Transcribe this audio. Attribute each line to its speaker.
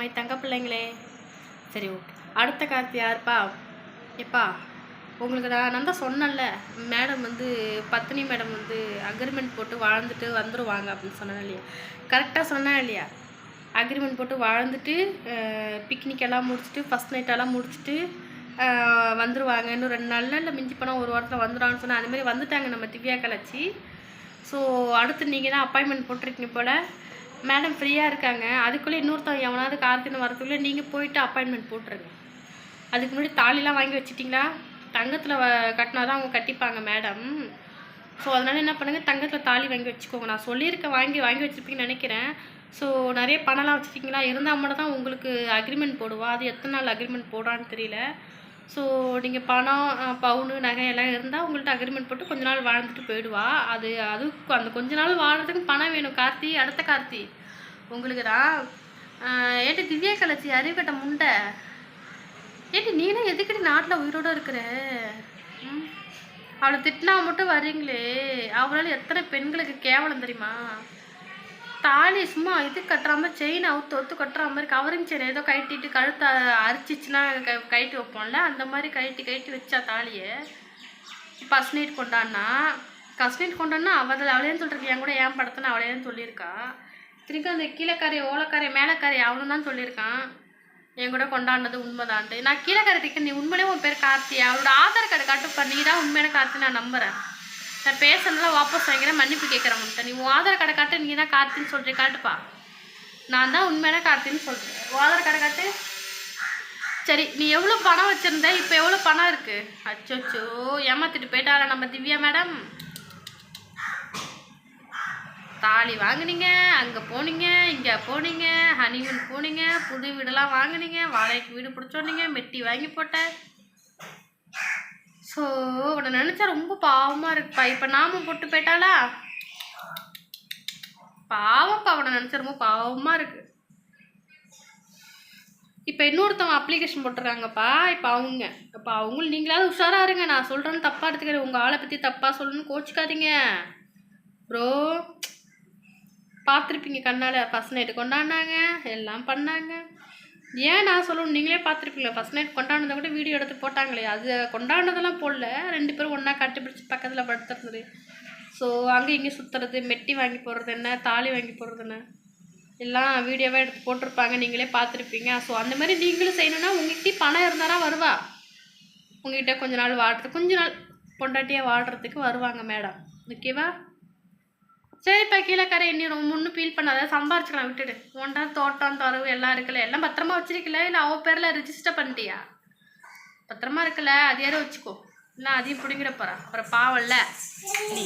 Speaker 1: My தங்க பிள்ளைங்களே. சரி ஓகே அடுத்த கார்த்தி யாருப்பா? எப்பா உங்களுக்கு நான் நான் தான் சொன்னேன்ல மேடம் வந்து பத்தினி மேடம் வந்து அக்ரிமெண்ட் போட்டு வாழ்ந்துட்டு வந்துடுவாங்க அப்படின்னு சொன்னேன் இல்லையா? கரெக்டாக சொன்னேன் இல்லையா? அக்ரிமெண்ட் போட்டு வாழ்ந்துட்டு பிக்னிக் எல்லாம் முடிச்சுட்டு ஃபஸ்ட் நைட்டெல்லாம் முடிச்சுட்டு வந்துடுவாங்க இன்னும் ரெண்டு நாளில் இல்லை மிஞ்சி போனால் ஒரு வாரத்தில் வந்துடுவாங்கன்னு சொன்னேன். அதுமாரி வந்துட்டாங்க நம்ம திவ்யா கலாச்சி. ஸோ அடுத்து நீங்கள் தான் அப்பாயின்மெண்ட் போட்டிருக்கீங்க போல். மேடம் ஃப்ரீயாக இருக்காங்க. அதுக்குள்ளே இன்னொருத்தவங்க எவனாவது கார்த்தின்னு வரதுக்குள்ளே நீங்கள் போயிட்டு அப்பாயின்மெண்ட் போட்டுருங்க. அதுக்கு முன்னாடி தாலிலாம் வாங்கி வச்சிட்டிங்களா? தங்கத்தில் கட்டினா தான் அவங்க கட்டிப்பாங்க மேடம். ஸோ அதனால் என்ன பண்ணுங்கள் தங்கத்தில் தாலி வாங்கி வச்சுக்கோங்க. நான் சொல்லியிருக்கேன் வாங்கி வாங்கி வச்சுருப்பீங்கன்னு நினைக்கிறேன். ஸோ நிறைய பணம்லாம் வச்சுருக்கீங்களா? இருந்தால் மட்டும் தான் உங்களுக்கு அக்ரிமெண்ட் போடுவா. அது எத்தனை நாள் அக்ரிமெண்ட் போடுறான்னு தெரியல. ஸோ நீங்கள் பணம் பவுனு நகை எல்லாம் இருந்தால் உங்கள்கிட்ட அக்ரிமெண்ட் போட்டு கொஞ்ச நாள் வாழ்ந்துட்டு போயிடுவா. அது அது அந்த கொஞ்ச நாள் வாழ்கிறதுக்கு பணம் வேணும். கார்த்தி அடுத்த கார்த்தி. உங்களுக்கு தான் ஏட்டி திவ்யா கலச்சி அறிவுக்கட்ட முண்டை? ஏட்டி நீனும் எதுக்கடி நாட்டில் உயிரோட இருக்கிற? ம்? அவளை திட்டினா மட்டும் வர்றீங்களே. அவளால் எத்தனை பெண்களுக்கு கேவலம் தெரியுமா? தாலி சும்மா இது கட்டுறாம செயின் அவுத்து ஒத்து கட்டுற மாதிரி கவரிங் செயின் ஏதோ கட்டிட்டு கழுத்தை அரிச்சிச்சுன்னா க கழட்டி வைப்போம்ல? அந்த மாதிரி கழட்டி கழட்டி வச்சா தாலியை ஃபஸ்ட் நைட் கொண்டாடினா ஃபஸ்ட் நைட் கொண்டாடினா அவள் அவளேன்னு சொல்லிருக்கு என் கூட ஏன் படத்தினா அவளேன்னு சொல்லியிருக்கா. திருப்பி அந்த கீழக்கரை ஓலக்கரை மேலக்கரை அவனும் தான் சொல்லியிருக்கான் என் கூட கொண்டாடினது உண்மைதான்ட்டு. நான் கீழக்காரி திக்க நீ உண்மையிலே உன் பேர் கார்த்தி. அவளோட ஆதார் கார்டு காட்டுப்பா நீ தான் உண்மையான கார்த்தி நான் நம்புகிறேன் நான் பேசுனதுலாம் வாபஸ் வாங்கிக்கிறேன் மன்னிப்பு கேட்குறேன் உன்கிட்ட நீ உன் ஆதார் கார்டை காட்டு நீ தான் கார்த்தின்னு சொல்கிறேன் காட்டுப்பா. நான் தான் உண்மையான கார்த்தின்னு சொல்கிறேன் உன் ஆதார் கார்டை காட்டு. சரி நீ எவ்வளோ பணம் வச்சுருந்த? இப்போ எவ்வளோ பணம் இருக்குது அச்சோச்சோ ஏமாத்திட்டு போயிட்டாரா நம்ம திவ்யா மேடம்? தாலி வாங்கினீங்க அங்கே போனீங்க இங்கே போனீங்க ஹனிமூன் போனீங்க புது வீடெல்லாம் வாங்கினீங்க வாடகைக்கு வீடு பிடிச்சோன்னீங்க மெட்டி வாங்கி போட்டேன். ஸோ உன்னை நினச்சா ரொம்ப பாவமாக இருக்குப்பா இப்போ நாமும் போட்டு போயிட்டாளா? பாவம்ப்பா அவனை நினச்சா ரொம்ப பாவமாக இருக்கு. இப்போ இன்னொருத்தவங்க அப்ளிகேஷன் போட்டிருக்காங்கப்பா இப்போ அவங்க இப்போ அவங்களும் நீங்களாவது உஷாராக இருங்க. நான் சொல்கிறேன்னு தப்பாக எடுத்துக்கிறேன் உங்கள் ஆளை பற்றி தப்பாக சொல்லணும்னு கோச்சிக்காதீங்க. ப்ரோ பார்த்துருப்பீங்க கண்ணால். ஃபஸ்ட் நைட்டு கொண்டாடினாங்க. எல்லாம் பண்ணாங்க. ஏன் நான் சொல்லணும்? நீங்களே பார்த்துருப்பீங்களா? ஃபஸ்ட் நைட் கொண்டாடுனதை கூட வீடியோ எடுத்து போட்டாங்களே. அது கொண்டாடினதெல்லாம் போடல. ரெண்டு பேரும் ஒன்றா கட்டி பக்கத்தில் படுத்துறது ஸோ அங்கே இங்கே சுற்றுறது மெட்டி வாங்கி போடுறது என்ன? தாலி வாங்கி போடுறது என்ன? எல்லாம் வீடியோவாக எடுத்து போட்டிருப்பாங்க. நீங்களே பார்த்துருப்பீங்க. ஸோ அந்த மாதிரி நீங்களும் செய்யணும்னா உங்கள்கிட்டயும் பணம் இருந்தாரா வருவா? உங்ககிட்ட கொஞ்ச நாள் வாடுறது கொஞ்ச நாள் பொண்டாட்டியாக வாடுறதுக்கு வருவாங்க மேடம் ஓகேவா சரிப்பா கீழக்கரை இனி ரொம்ப முன்னு ஃபீல் பண்ணாத சம்பாரிச்சுக்கலாம் விட்டுடு. ஒன்றா தோட்டம் தரவு எல்லாம் இருக்குல்ல எல்லாம் பத்திரமா வச்சிருக்கல இல்லை அவன் பேரில் ரிஜிஸ்டர் பண்ணிட்டியா? பத்திரமா இருக்குல்ல அது யாரும் வச்சுக்கோ. இல்லை அதையும் பிடுங்கிட போகிறா அப்புறம் பாவம்ல நீ